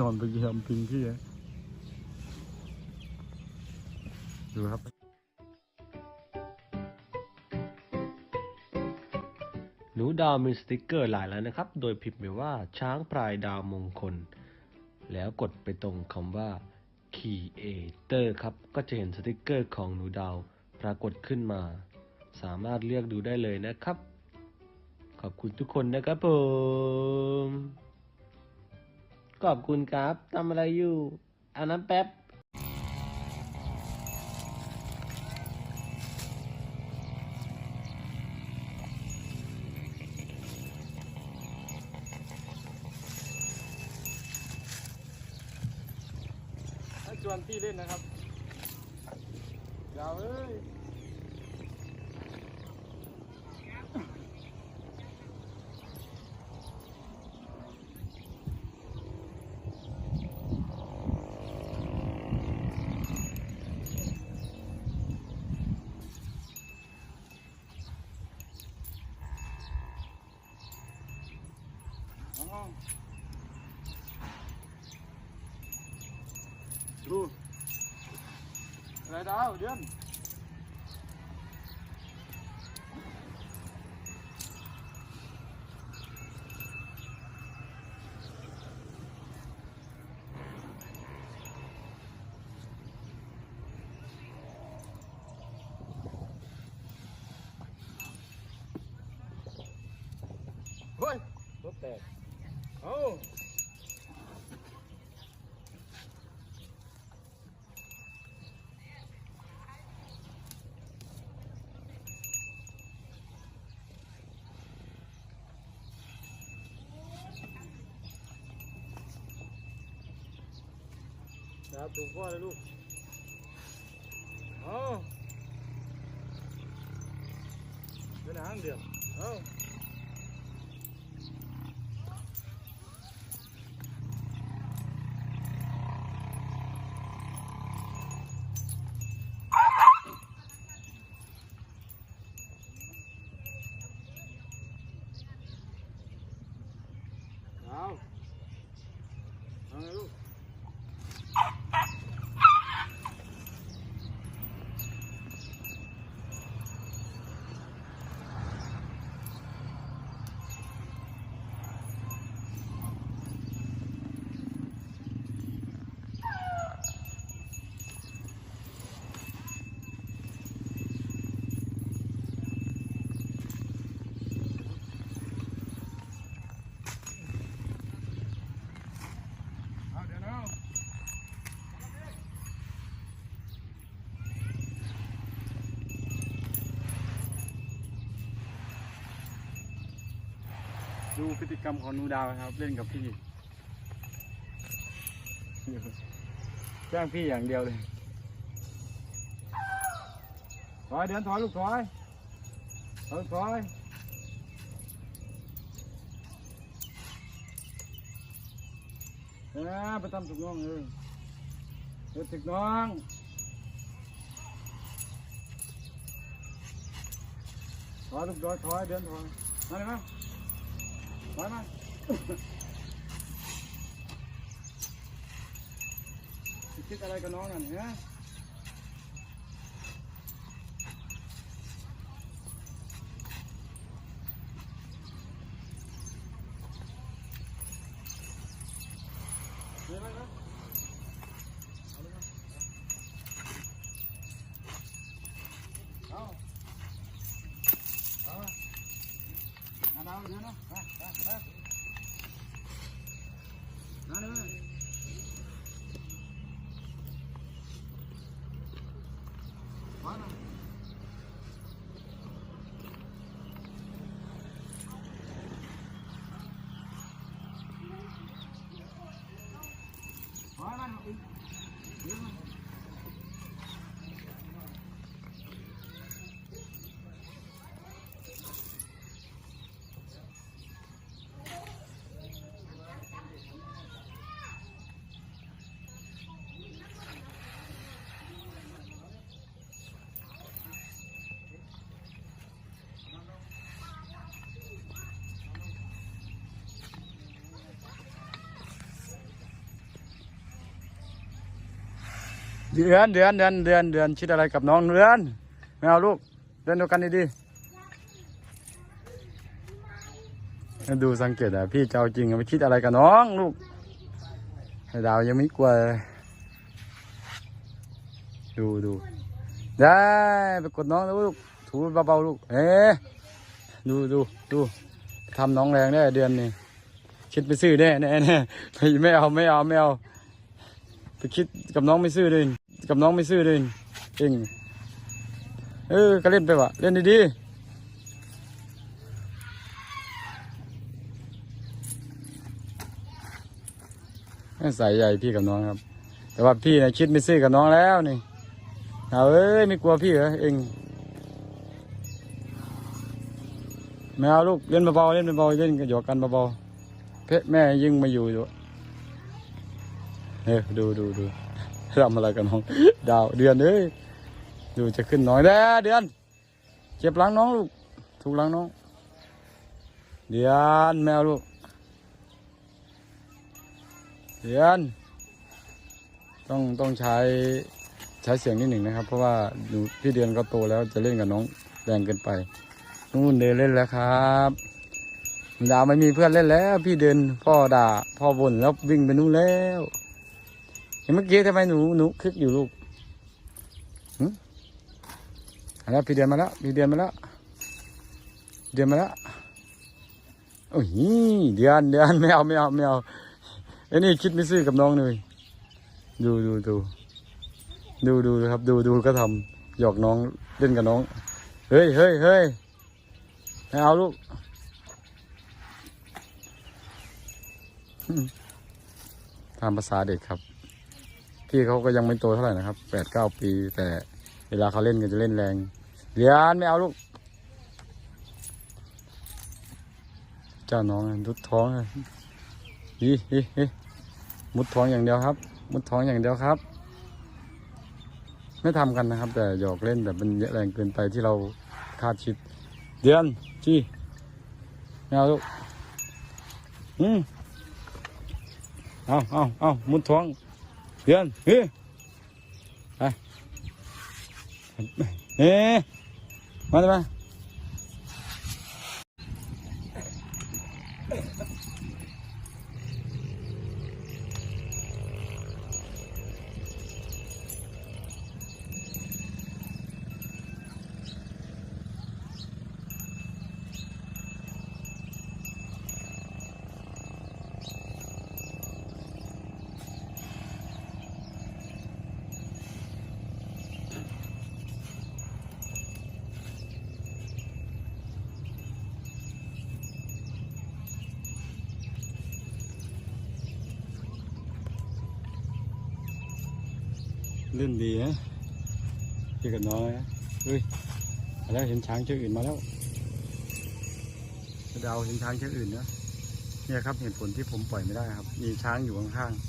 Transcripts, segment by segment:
นอนไปเยี่ยมพิงพี่ดูครับหนูดาวมีสติกเกอร์หลายแล้วนะครับ โดยพิมพ์ไปว่าช้างพลายดาวมงคล แล้วกดไปตรงคำว่า Creator ครับ ก็จะเห็นสติกเกอร์ของหนูดาวปรากฏขึ้นมา สามารถเลือกดูได้เลยนะครับ ขอบคุณทุกคนนะครับผม ขอบคุณครับทำอะไรอยู่อาน้ำแป๊บให้ชวนพี่เล่นนะครับยาวเอ้ยเอาดู อะไรดาว สูงพ่อเลยลูกเอาเป็นหางเดียวเอาเอา พฤติกรรมของหนูดาวนะครับ เล่นกับพี่แจ้งพี่อย่างเดียวเลยถอยเดินถอยลูกถอยถอยถอยเออไปทำถูกน้องเลยเดี๋ยวถูกน้องถอยลูกถอยถอยเดินถอยมาเลยมาถอย มาคิดอะไรกับน้องอะเนี่ยเดี๋ยวมาครับเอาเลยมาเอาเอามาเอาเดี๋ยวนะมามามามาเลย มาม เดือนเดือนเดือนเดือนเดือนคิดอะไรกับน้องเดือนไม่เอาลูกเดินดูกันดีๆดูสังเกตอะพี่เจ้าจริงไม่คิดอะไรกับน้องลูกดาวยังไม่กลัวดูดูได้ไปกดน้องแล้วลูกถูเบาๆลูกเอ๊ดูดูดูทำน้องแรงได้เดือนนี้คิดไปซื้อแน่แน่แน่ไม่เอาไม่เอาไม่เอาไปคิดกับน้องไม่ซื่อเลย กับน้องไม่ซื่อเลยเองเออก็เล่นไปวะเล่นดีๆใส่ใหญ่พี่กับน้องครับ แต่ว่าพี่นี่ยคิดไม่ซื่อกับน้องแล้วนี่เอาเอ้ยไม่กลัวพี่เหรอเองไม่เอาลูกเล่นเบาๆเล่นเบาๆเล่นกันหยอกกันเบาๆเพะแม่ยิ่งมาอยู่อยู่เออดูดูดู ทำอะไรกันน้อง ดาวเดือนเอ้ยดูจะขึ้นน้อยแล้วเดือน เจ็บหลังน้องลูก ถูกหลังน้อง เดือนแมวลูก เดือน ต้องต้องใช้ใช้เสียงนิดหนึ่งนะครับ เพราะว่าหนูพี่เดือนก็โตแล้วจะเล่นกับน้องแรงเกินไปนู่นเดินเล่นแล้วครับดาวไม่มีเพื่อนเล่นแล้ว พี่เดินพ่อด่าพ่อบ่นแล้ววิ่งไปนู่นแล้ว เมื่อกี้ทำไมหนูหนูคึกอยู่ลูกหึเอาละพี่เดือนมาแล้วพี่เดือนมาแล้ว เดือนมาแล้วโอ้ยเดือนเดือนไม่เอาไม่เอาไม่เอาไอ้นี่คิดไม่ซื่อกับน้องเลย ดูดูดูดูดูครับดูดูก็ทำหยอกน้องเล่นกับน้อง เฮ้ยเฮ้ยเฮ้ยไม่เอาลูกตามภาษาเด็กครับ พี่เขาก็ยังไม่โตเท่าไหร่นะครับแปดเก้าปี แต่เวลาเขาเล่นก็จะเล่นแรงเรียนไม่เอาลูก เจ้าน้องดุดท้องเลยฮีฮีฮีมุดท้องอย่างเดียวครับ มุดท้องอย่างเดียวครับ ไม่ทำกันนะครับ แต่หยอกเล่นแบบมันเยอะแรงเกินไปที่เราคาดคิด เดือนจี้ไม่เอาลูกอืมเอาเอาเอามุดท้อง เดือนเฮ้ย เล่นดีนะพี่กับน้องนะเฮ้ยแล้วเห็นช้างเชือกอื่นมาแล้วเดาเห็นช้างเชือกอื่นนะเนี่ยครับเหตุผลที่ผมปล่อยไม่ได้ครับ มีช้างอยู่ข้างๆ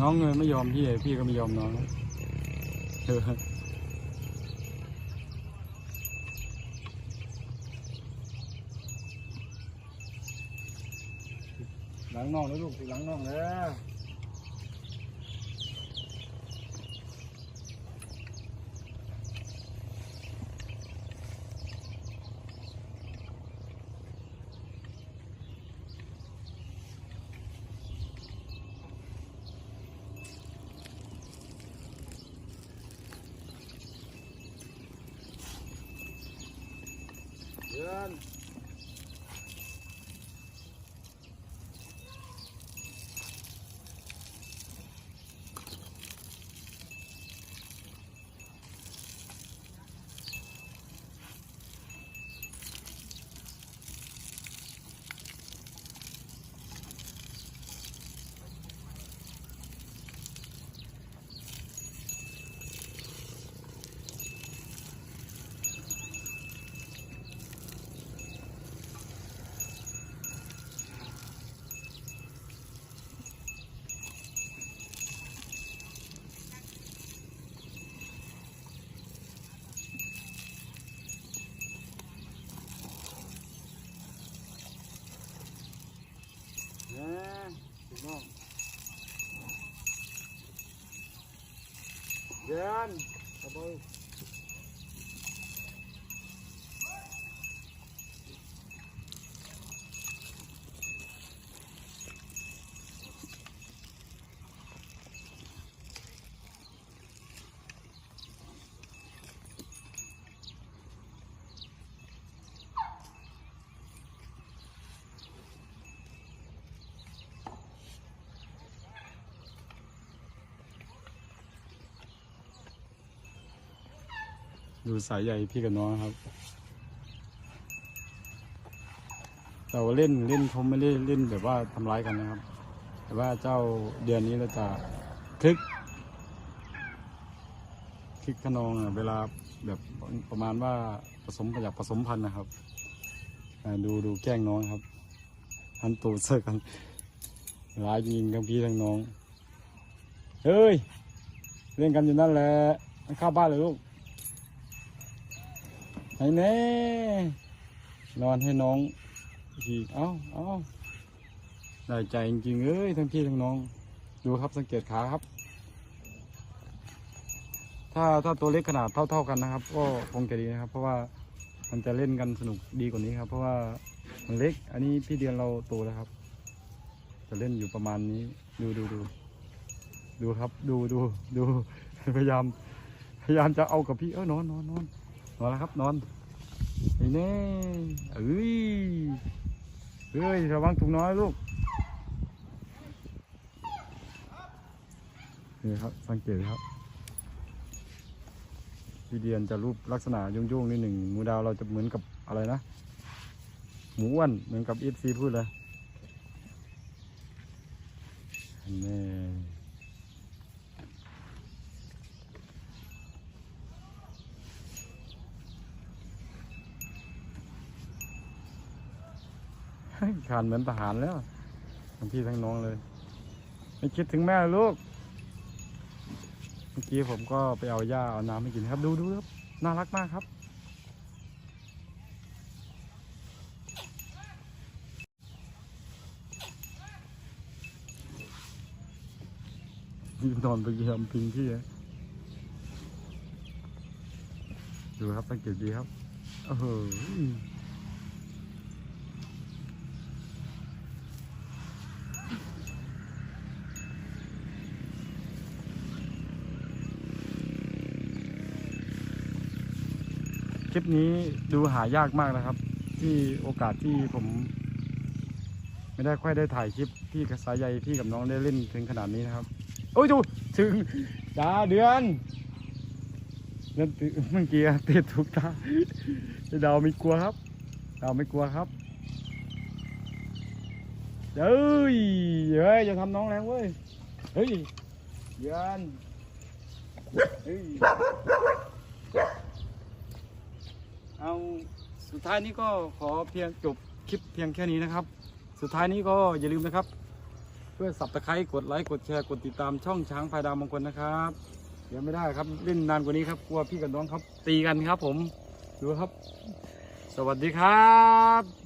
น้องเลยไม่ยอมพี่พี่ก็ไม่ยอมน้อง หลังน่องแล้วลูกหลังน่องแล้ว เดูสายใหญ่พี่กับน้องครับ เราเล่นเล่นเขาไม่ได้เล่นแบบว่าทำร้ายกันนะครับ แต่ว่าเจ้าเดือนนี้เราจะคลิกคลิกขนองอะเวลาแบบประมาณว่าผสมอยากผสมพันธุ์นะครับดูดูแกล้งน้องครับหันตูดเสื้อกันร้ายจริงทั้งพี่ทั้งน้อง เฮ้ย เล่นกันอยู่นั่นแหละเข้าบ้านเลยลูก ไหนแน่ นอนให้น้องทีเอ้าเอ้าได้ใจจริงๆเอ้ยทั้งพี่ทั้งน้อง ดูครับสังเกตขาครับ ถ้าถ้าตัวเล็กขนาดเท่า ๆกันนะครับ ก็คงจะดีนะครับ เพราะว่ามันจะเล่นกันสนุกดีกว่านี้ครับ เพราะว่ามันเล็ก อันนี้พี่เดือนเราโตแล้วครับ จะเล่นอยู่ประมาณนี้ ดูดูดูดูครับ ดูดูดูพยายาม พยายามจะเอากับพี่เออนอนนอนนอน นอนแล้วครับนอนไอ้เน่เอ้ยเอ้ยระวังถุงน้อยลูกนี่ครับสังเกตครับพี่เดียนจะรูปลักษณะยุ่งๆนิดหนึ่งหมูดาวเราจะเหมือนกับอะไรนะ หมูอ้วนเหมือนกับอีฟซีพูดเลยอัน ขานเหมือนทหารแล้วทั้งพี่ทั้งน้องเลย ไม่คิดถึงแม่ลูก เมื่อกี้ผมก็ไปเอาหญ้าเอาน้ำให้กินครับ ดูดูครับ น่ารักมากครับ ยืนนอนไปเยี่ยมพิงพี่ดูครับสังเกตดีครับ โอ้โห ลิปนี้ดูหายากมากนะครับ ที่โอกาสที่ผม ไม่ได้ค่อยได้ถ่ายคลิปพี่กับสายใยพี่กับน้องได้เล่นถึงขนาดนี้นะครับโอ้ยดูถึงดาเดือนเล่นเมื่อกี้เตะถูกตาไอ้ดาวไม่กลัวครับดาวไม่กลัวครับเฮ้ยเฮ้ยอย่าทำน้องแรงเว้ยเฮ้ยเดือนเฮ้ย เอาสุด ท้ายนี้ก็ขอเพียงจบคลิปเพียงแค่นี้นะครับ สุดท้ายนี้ก็อย่าลืมนะครับ เพื่อสับตะไคร้กดไลค์กดแชร์กดติดตามช่องช้างพายดาวมงคลนะครับเดี๋ยวไม่ได้ครับเล่นนานกว่านี้ครับกลัวพี่กับน้องครับตีกันครับผมดูครับ สวัสดีครับ